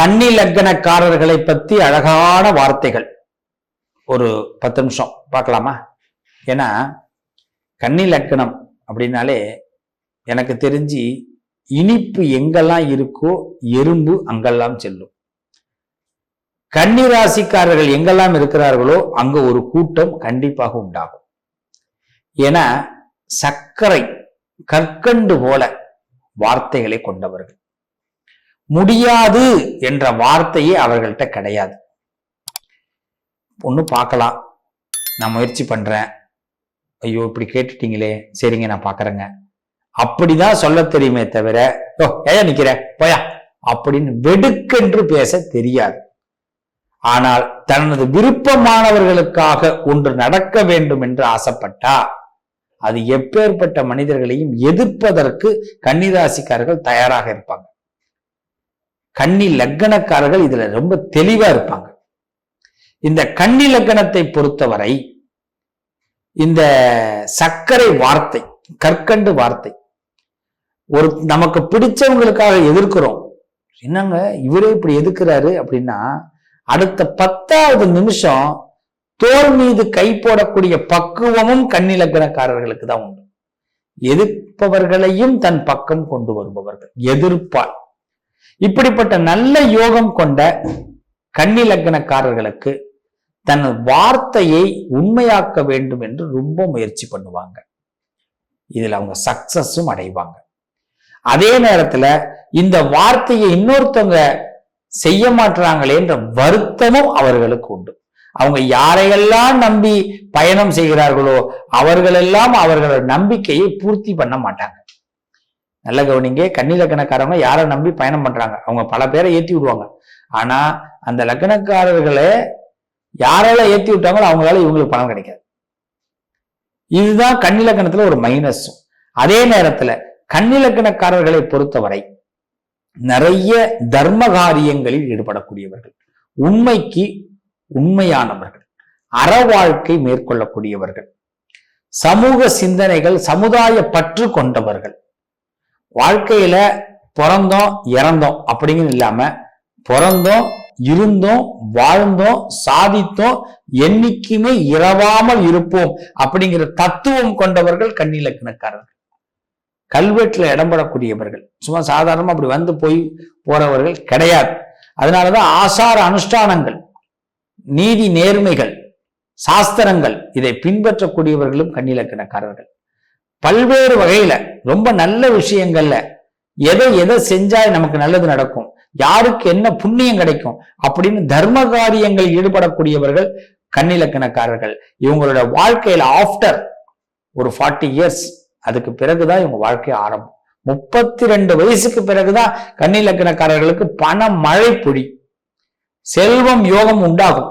கன்னி லக்கணக்காரர்களை பத்தி அழகான வார்த்தைகள். ஒரு பத்து நிமிஷம் பார்க்கலாமா? ஏன்னா கன்னி லக்கணம் அப்படின்னாலே எனக்கு தெரிஞ்சு இனிப்பு எங்கெல்லாம் இருக்கோ எறும்பு அங்கெல்லாம் செல்லும். கன்னி ராசிக்காரர்கள் எங்கெல்லாம் இருக்கிறார்களோ அங்க ஒரு கூட்டம் கண்டிப்பாக உண்டாகும். ஏன்னா சர்க்கரை கற்கண்டு போல வார்த்தைகளை கொண்டவர்கள். முடியாது என்ற வார்த்தையே அவர்கள்ட்ட கிடையாது. ஒன்று பார்க்கலாம். நான் முயற்சி பண்றேன். ஐயோ இப்படி கேட்டுட்டீங்களே. சரிங்க நான் பார்க்குறேங்க. அப்படிதான் சொல்ல தெரியுமே தவிர ஓ ஏயா நிக்கிற? போயா. அப்படின்னு வெடுக்கென்று பேச தெரியாது. ஆனால் தனது விருப்பமானவர்களுக்காக ஒன்று நடக்க வேண்டும் என்று ஆசைப்பட்டா அது எப்பேற்பட்ட மனிதர்களையும் எதிர்ப்பதற்கு கன்னிராசிக்காரர்கள் தயாராக இருப்பாங்க. கன்னி லக்கணக்காரர்கள் இதுல ரொம்ப தெளிவா இருப்பாங்க. இந்த கன்னி லக்கணத்தை பொறுத்தவரை இந்த சர்க்கரை வார்த்தை கற்கண்டு வார்த்தை ஒரு நமக்கு பிடிச்சவங்களுக்காக எதிர்க்கிறோம். என்னங்க இவரே இப்படி எதிர்க்கிறாரு அப்படின்னா அடுத்த பத்தாவது நிமிஷம் தோல் மீது கை போடக்கூடிய பக்குவமும் கண்ணிலக்கணக்காரர்களுக்கு தான் உண்டு. எதிர்ப்பவர்களையும் தன் பக்கம் கொண்டு வருபவர்கள் எதிர்ப்பால். இப்படிப்பட்ட நல்ல யோகம் கொண்ட கண்ணிலக்கணக்காரர்களுக்கு தன் வார்த்தையை உண்மையாக்க வேண்டும் என்று ரொம்ப முயற்சி பண்ணுவாங்க. இதுல அவங்க சக்சஸும் அடைவாங்க. அதே நேரத்துல இந்த வார்த்தையை இன்னொருத்தவங்க செய்ய மாட்டுறாங்களே என்ற வருத்தமும் அவர்களுக்கு உண்டு. அவங்க யாரையெல்லாம் நம்பி பயணம் செய்கிறார்களோ அவர்களெல்லாம் அவர்களோட நம்பிக்கையை பூர்த்தி பண்ண மாட்டாங்க. நல்ல கவனிங்க. கன்னி லக்கணக்காரங்க யாரை நம்பி பயணம் பண்றாங்க? அவங்க பல பேரை ஏத்தி விடுவாங்க. ஆனா அந்த லக்கணக்காரர்களை யாரெல்லாம் ஏத்தி விட்டாங்களோ அவங்களால இவங்களுக்கு பணம் கிடைக்காது. இதுதான் கண்ணிலக்கணத்துல ஒரு மைனஸ் அதே நேரத்துல கண்ணிலக்கணக்காரர்களை பொறுத்தவரை நிறைய தர்ம காரியங்களில் ஈடுபடக்கூடியவர்கள் உண்மைக்கு உண்மையானவர்கள் அற வாழ்க்கை மேற்கொள்ளக்கூடியவர்கள் சமூக சிந்தனைகள் சமுதாய பற்று கொண்டவர்கள் வாழ்க்கையில பிறந்தோம் இறந்தோம் அப்படிங்கிறது இல்லாம பிறந்தோம் இருந்தோம் வாழ்ந்தோம் சாதித்தோம் என்னைக்குமே இரவாமல் இருப்போம் அப்படிங்கிற தத்துவம் கொண்டவர்கள் கண்ணிலக்கணக்காரர்கள் கல்வெட்டுல இடம்பெறக்கூடியவர்கள். சும்மா சாதாரணமா அப்படி வந்து போய் போறவர்கள் கிடையாது. அதனாலதான் ஆசார அனுஷ்டானங்கள் நீதி நேர்மைகள் சாஸ்திரங்கள் இதை பின்பற்றக்கூடியவர்களும் கண்ணிலக்கணக்காரர்கள் பல்வேறு வகையில ரொம்ப நல்ல விஷயங்கள்ல எதை எதை செஞ்சா நமக்கு நல்லது நடக்கும் யாருக்கு என்ன புண்ணியம் கிடைக்கும் அப்படின்னு தர்ம காரியங்கள் ஈடுபடக்கூடியவர்கள் கண்ணிலக்கணக்காரர்கள் இவங்களோட வாழ்க்கையில ஆஃப்டர் ஒரு ஃபார்ட்டி இயர்ஸ் அதுக்கு பிறகுதான் இவங்க வாழ்க்கை ஆரம்பம். முப்பத்தி ரெண்டு வயசுக்கு பிறகுதான் கண்ணிலக்கணக்காரர்களுக்கு பண மழை பொழி செல்வம் யோகம் உண்டாகும்.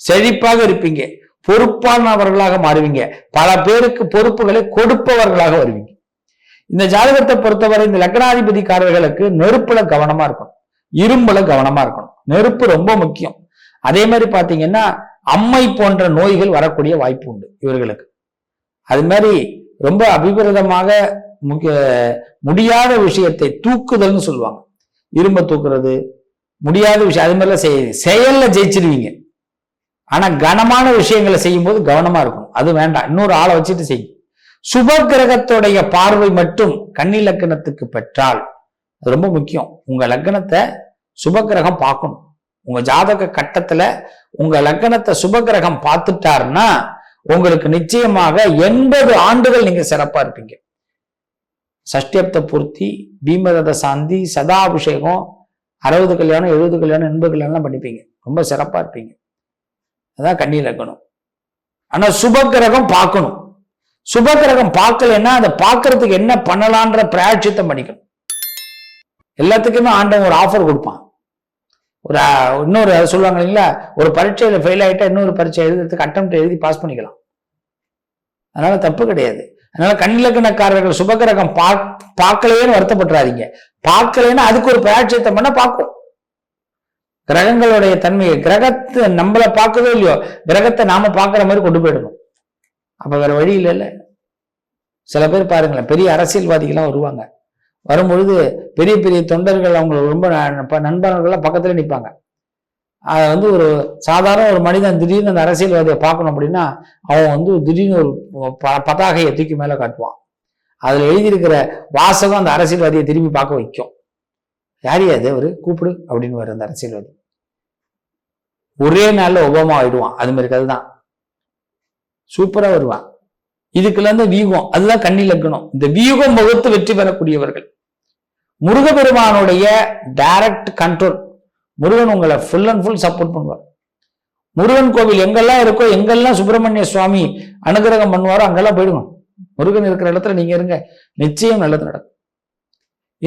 செழிப்பாக இருப்பீங்க. பொறுப்பானவர்களாக மாறுவீங்க. பல பேருக்கு பொறுப்புகளை கொடுப்பவர்களாக வருவீங்க. இந்த ஜாதகத்தை பொறுத்தவரை இந்த லக்னாதிபதிக்காரர்களுக்கு நெருப்புல கவனமா இருக்கணும். இரும்புல கவனமா இருக்கணும். நெருப்பு ரொம்ப முக்கியம். அதே மாதிரி பாத்தீங்கன்னா அம்மை போன்ற நோய்கள் வரக்கூடிய வாய்ப்பு உண்டு இவர்களுக்கு. அது மாதிரி ரொம்ப அபிவிரதமாக முக்கிய முடியாத விஷயத்தை தூக்குதல்னு சொல்லுவாங்க. இரும்ப தூக்குறது முடியாத விஷயம் அது மாதிரிலாம் செய்ய செயல்ல ஜெயிச்சிருவீங்க. ஆனா கனமான விஷயங்களை செய்யும் போது கவனமா இருக்கணும். அது வேண்டாம். இன்னொரு ஆளை வச்சுட்டு செய்யும் சுப கிரகத்துடைய பார்வை மட்டும் கன்னி லக்கணத்துக்கு பெற்றால் அது ரொம்ப முக்கியம். உங்க லக்கணத்தை சுப கிரகம் பார்க்கணும். உங்க ஜாதக கட்டத்துல உங்க லக்கணத்தை சுப கிரகம் பார்த்துட்டாருன்னா உங்களுக்கு நிச்சயமாக எண்பது ஆண்டுகள் நீங்க சிறப்பா இருப்பீங்க. சஷ்டியப்த பூர்த்தி பீமரத சாந்தி சதாபிஷேகம் அறுபது கல்யாணம் எழுபது கல்யாணம் எண்பது கல்யாணம்லாம் பண்ணிப்பீங்க. ரொம்ப சிறப்பாக இருப்பீங்க. அதான் கண்ணி லக்கணம் ஆனா சுபக்கிரகம் பார்க்கணும். சுபக்கிரகம் பார்க்கலன்னா அதை பார்க்கறதுக்கு என்ன பண்ணலான்ற பிராட்சித்தம் பண்ணிக்கணும். எல்லாத்துக்குமே ஆண்டவன் ஒரு ஆஃபர் கொடுப்பான். ஒரு இன்னொரு சொல்லுவாங்க இல்லைங்களா? ஒரு பரீட்சையில் ஃபெயில் ஆயிட்டா இன்னொரு பரீட்சை எழுதுறதுக்கு அட்டம் எழுதி பாஸ் பண்ணிக்கலாம். அதனால தப்பு கிடையாது. அதனால கண்ணிலக்கணக்காரர்கள் சுபகிரகம் பார்க்கலையேன்னு வருத்தப்பட்டுறாதீங்க. பார்க்கலைன்னா அதுக்கு ஒரு பிராட்சித்தம் பண்ண பார்க்கும் கிரகங்களுடைய தன்மையை கிரகத்தை நம்மளை பார்க்கவே இல்லையோ? கிரகத்தை நாம பார்க்குற மாதிரி கொண்டு போயிடணும். அப்போ வேற வழி இல்லைல்ல சில பேர் பாருங்களேன் பெரிய அரசியல்வாதிகள்லாம் வருவாங்க. வரும்பொழுது பெரிய பெரிய தொண்டர்கள் அவங்க ரொம்ப ந- நண்பர்கள்லாம் பக்கத்துல நிற்பாங்க. அது வந்து ஒரு சாதாரண ஒரு மனிதன் திடீர்னு அந்த அரசியல்வாதியை பார்க்கணும் அப்படின்னா அவன் வந்து திடீர்னு ஒரு ப- பதாகையை தூக்கி மேலே காட்டுவான். அதில் எழுதியிருக்கிற வாசகம் அந்த அரசியல்வாதியை திரும்பி பார்க்க வைக்கும். யாரையாது அவர்? கூப்பிடு அப்படின்னு வர அந்த அரசியல்வாதி. ஒரே நாள்ல ஒபாமா ஆயிடுவான். அது மாதிரி கதை தான். சூப்பரா வருவான். இதுக்குள்ள இருந்து வியூகம் அதுதான் கண்ணி இருக்கணும் இந்த வியூகம் வகுத்து வெற்றி பெறக்கூடியவர்கள். முருகப்பெருமானுடைய டைரக்ட் கண்ட்ரோல் முருகன் உங்களை ஃபுல் அண்ட் ஃபுல் சப்போர்ட் பண்ணுவார். முருகன் கோவில் எங்கெல்லாம் இருக்கோ எங்கெல்லாம் சுப்பிரமணிய சுவாமி அனுகிரகம் பண்ணுவாரோ அங்கெல்லாம் போயிடுவோம் முருகன் இருக்கிற இடத்துல நீங்க இருங்க. நிச்சயம் நல்லது நடக்கும்.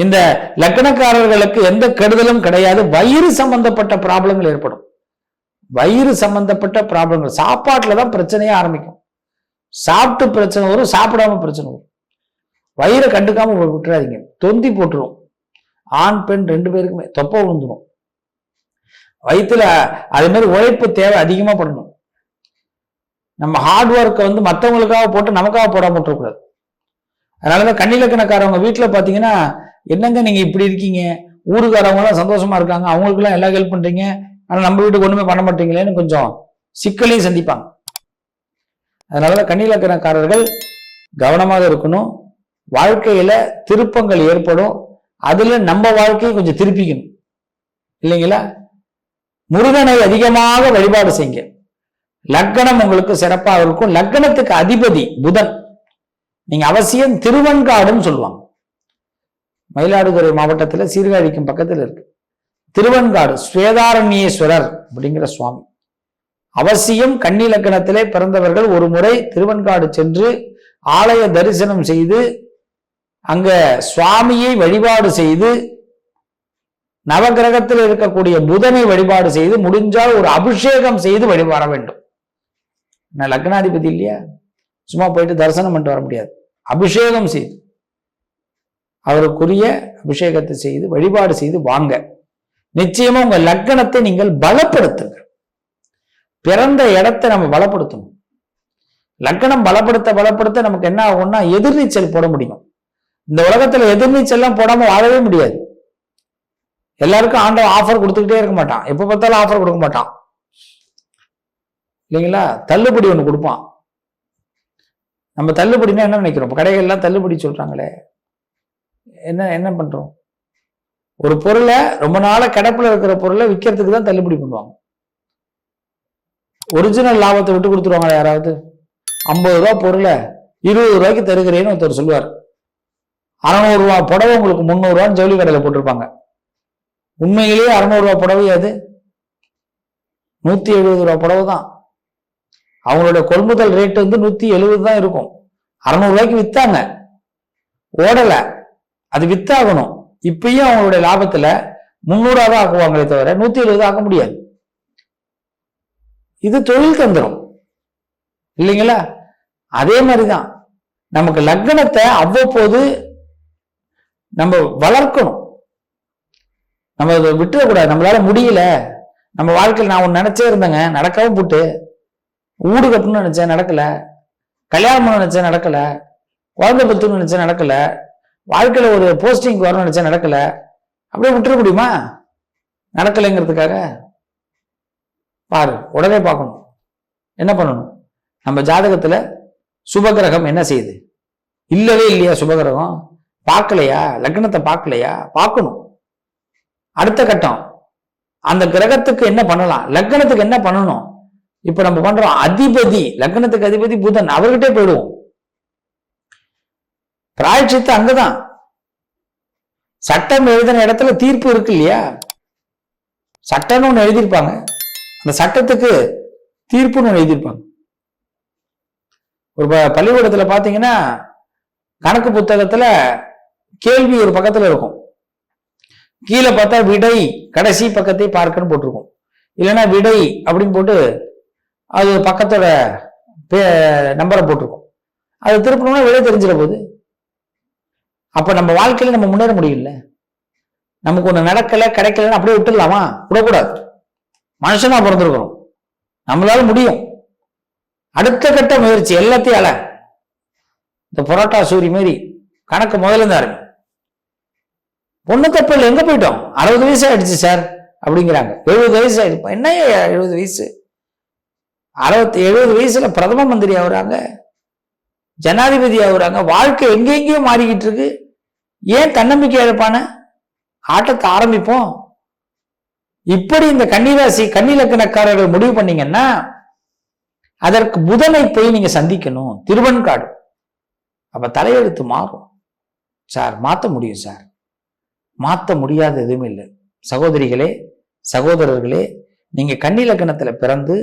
இந்த லக்னக்காரர்களுக்கு எந்த கெடுதலும் கிடையாது. வயிறு சம்பந்தப்பட்ட ப்ராப்ளங்கள் ஏற்படும். வயிறு சம்பந்தப்பட்ட ப்ராப்ளங்கள். சாப்பாட்டில் தான் பிரச்சனையே ஆரம்பிக்கும். சாப்பிட்டு பிரச்சனை வரும் சாப்பிடாம பிரச்சனை வரும். வயிறை கண்டுக்காம விட்டுறாதீங்க. தொந்தி போட்டுரும். ஆண் பெண் ரெண்டு பேருக்குமே தொப்பை விழுந்துடும் வயிற்றுல அதே மாதிரி உழைப்பு தேவை அதிகமாக பண்ணணும் நம்ம ஹார்ட் ஒர்க்கை வந்து மற்றவங்களுக்காக போட்டு நமக்காக போடாம விட்டுறக்கூடாது. அதனாலதான் கண்ணிலக்கணக்காரவங்க வீட்டில் பார்த்தீங்கன்னா என்னங்க நீங்கள் இப்படி இருக்கீங்க? ஊருக்காரவங்களாம் சந்தோஷமா இருக்காங்க. அவங்களுக்குலாம் எல்லாம் ஹெல்ப் பண்ணுறீங்க ஆனால் நம்ம வீட்டுக்கு ஒண்ணுமே பண்ண மாட்டீங்களேன்னு கொஞ்சம் சிக்கலையும் சந்திப்பாங்க. அதனால கண்ணிலக்கணக்காரர்கள் கவனமாக இருக்கணும். வாழ்க்கையில திருப்பங்கள் ஏற்படும். அதுல நம்ம வாழ்க்கையை கொஞ்சம் திருப்பிக்கணும். இல்லைங்களா? முருகனை அதிகமாக வழிபாடு செய்யுங்க. லக்கணம் உங்களுக்கு சிறப்பாக இருக்கும். லக்கணத்துக்கு அதிபதி புதன். நீங்க அவசியம் திருவன்காடுன்னு சொல்லுவாங்க. மயிலாடுதுறை மாவட்டத்தில் சீர்காழிக்கும் பக்கத்தில் இருக்கு. திருவன்காடு ஸ்வேதாரண்யேஸ்வரர் அப்படிங்கிற சுவாமி. அவசியம் கன்னிலக்கணத்திலே பிறந்தவர்கள் ஒரு முறை திருவன்காடு சென்று ஆலய தரிசனம் செய்து அங்க சுவாமியை வழிபாடு செய்து நவகிரகத்தில் இருக்கக்கூடிய புதனை வழிபாடு செய்து முடிஞ்சால் ஒரு அபிஷேகம் செய்து வழிபட வேண்டும். நான் லக்னாதிபதி இல்லையா? சும்மா போயிட்டு தரிசனம் பண்ணிட்டு வர முடியாது. அபிஷேகம் செய்து அவருக்குரிய அபிஷேகத்தை செய்து வழிபாடு செய்து வாங்க. நிச்சயமா உங்க லக்கணத்தை நீங்கள் பலப்படுத்துங்க. பிறந்த இடத்தை நம்ம பலப்படுத்தணும். லக்கணம் பலப்படுத்த பலப்படுத்த நமக்கு என்ன ஆகும்னா எதிர்நீச்சல் போட முடியும். இந்த உலகத்துல எதிர்நீச்சல்லாம் போடாம வாழவே முடியாது. எல்லாருக்கும் ஆண்டவன் ஆஃபர் கொடுத்துக்கிட்டே இருக்க மாட்டான். எப்ப பார்த்தாலும் ஆஃபர் கொடுக்க மாட்டான். இல்லைங்களா? தள்ளுபடி ஒன்று கொடுப்பான். நம்ம தள்ளுபடினா என்ன நினைக்கிறோம்? கடைகள்லாம் தள்ளுபடி சொல்றாங்களே. என்ன என்ன பண்றோம்? ஒரு பொருளை ரொம்ப நாளாக கிடப்புல இருக்கிற பொருளை விற்கிறதுக்கு தான் தள்ளுபடி பண்ணுவாங்க. ஒரிஜினல் லாபத்தை விட்டு கொடுத்துருவாங்களா யாராவது? ஐம்பது ரூபா பொருளை இருபது ரூபாய்க்கு தருகிறேன்னு ஒருத்தர் சொல்லுவார். அறநூறுரூவா புடவை உங்களுக்கு முந்நூறுரூவான்னு ஜவுளி கடையில் போட்டிருப்பாங்க. உண்மையிலேயே அறநூறு புடவை அது? நூற்றி எழுபது ரூபா புடவை தான். அவங்களோட கொள்முதல் ரேட் வந்து நூற்றி எழுபது தான் இருக்கும். அறநூறுவாய்க்கு விற்றாங்க ஓடலை. அது வித்தாகணும். இப்பயும் அவங்களுடைய லாபத்துல முன்னூறாவது தான் ஆக்குவாங்களே தவிர நூத்தி எழுபது ஆக்க முடியாது. இது தொழில் தந்திரம். இல்லைங்களா? அதே மாதிரிதான். நமக்கு லக்னத்தை அவ்வப்போது நம்ம வளர்க்கணும். நம்ம அதை விட்டுறக்கூடாது நம்மளால முடியல. நம்ம வாழ்க்கையில் நான் ஒன்று நினைச்சே இருந்தேங்க. நடக்கவும் போட்டு. ஊடு கட்டணும்னு நினைச்சேன் நடக்கல. கல்யாணம் பண்ண நினைச்சேன் நடக்கல. குழந்தை பெற்றுன்னு நினைச்சேன் நடக்கல. வாழ்க்கையில் ஒரு போஸ்டிங் வரணும்னு நினச்சா நடக்கல. அப்படியே விட்டுற முடியுமா? நடக்கலைங்கிறதுக்காக பாரு உடனே பார்க்கணும். என்ன பண்ணணும்? நம்ம ஜாதகத்தில் சுபகிரகம் என்ன செய்யுது? இல்லவே இல்லையா சுபகிரகம்? பார்க்கலையா? லக்னத்தை பார்க்கலையா? பார்க்கணும். அடுத்த கட்டம் அந்த கிரகத்துக்கு என்ன பண்ணலாம்? லக்னத்துக்கு என்ன பண்ணணும்? இப்ப நம்ம பண்றோம் அதிபதி லக்னத்துக்கு அதிபதி புதன் அவர்கிட்டே போயிடுவோம். பிராய்ச்சித்து அங்கதான். சட்டம் எழுதின இடத்துல தீர்ப்பு இருக்கு இல்லையா? சட்டம்னு ஒன்று எழுதியிருப்பாங்க. அந்த சட்டத்துக்கு தீர்ப்புன்னு ஒன்று எழுதியிருப்பாங்க. ஒரு ப- பார்த்தீங்கன்னா கணக்கு புத்தகத்தில் கேள்வி ஒரு பக்கத்தில் இருக்கும். கீழே பார்த்தா விடை கடைசி பக்கத்தை பார்க்கன்னு போட்டிருக்கும். இல்லைன்னா விடை அப்படின்னு போட்டு அது பக்கத்தோட நம்பரை போட்டிருக்கும். அது திருப்பணும்னா விடை தெரிஞ்சிட போகுது. அப்போ நம்ம வாழ்க்கையில் நம்ம முன்னேற முடியல. நமக்கு ஒன்று நடக்கலை கிடைக்கலன்னு அப்படியே விட்டுடலாமா? விடக்கூடாது. மனுஷனா பிறந்திருக்கிறோம். நம்மளால முடியும். அடுத்த கட்ட முயற்சி எல்லாத்தையும் அல இந்த புரோட்டா சூரி மாரி கணக்கு முதல்ல இருந்து ஆரம்பி பொண்ணு தப்பில் எங்க போயிட்டோம்? அறுபது வயசு ஆயிடுச்சு சார் அப்படிங்கிறாங்க. எழுபது வயசு ஆயிடுச்சு. என்ன எழுபது வயசு? அறுபத்தி எழுபது வயசுல பிரதம மந்திரி ஆகுறாங்க. ஜனாதிபதி ஆகுறாங்க. வாழ்க்கை எங்கெங்கேயோ மாறிக்கிட்டு இருக்கு. ஏன் தன்னம்பிக்கை இழப்பான? ஆட்டத்தை ஆரம்பிப்போம். இப்படி இந்த கன்னிராசி கன்னிலக்கணக்காரர்கள் முடிவு பண்ணீங்கன்னா அதற்கு புதனை போய் நீங்க சந்திக்கணும். திருவன்காடு அப்ப தலையெழுத்து மாறும். சார் மாத்த முடியும் சார். மாத்த முடியாத எதுவுமே இல்லை. சகோதரிகளே சகோதரர்களே நீங்க கன்னிலக்கணத்துல பிறந்து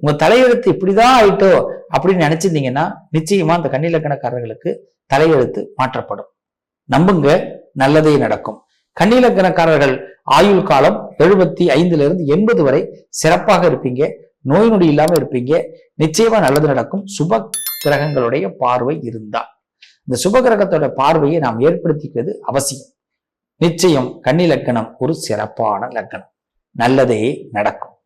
உங்க தலையெழுத்து இப்படிதான் ஆயிட்டோ அப்படின்னு நினைச்சிருந்தீங்கன்னா நிச்சயமா அந்த கன்னிலக்கணக்காரர்களுக்கு தலையெழுத்து மாற்றப்படும். நம்புங்க நல்லதே நடக்கும். கன்னிலக்கணக்காரர்கள் ஆயுள் காலம் எழுபத்தி ஐந்துல இருந்து எண்பது வரை சிறப்பாக இருப்பீங்க நோய் நொடி இல்லாம இருப்பீங்க நிச்சயமா நல்லது நடக்கும். சுப கிரகங்களுடைய பார்வை இருந்தா. இந்த சுப கிரகத்தோட பார்வையை நாம் ஏற்படுத்திக்கிறது அவசியம். நிச்சயம் கன்னி லக்கணம் ஒரு சிறப்பான லக்கணம். நல்லதே நடக்கும்.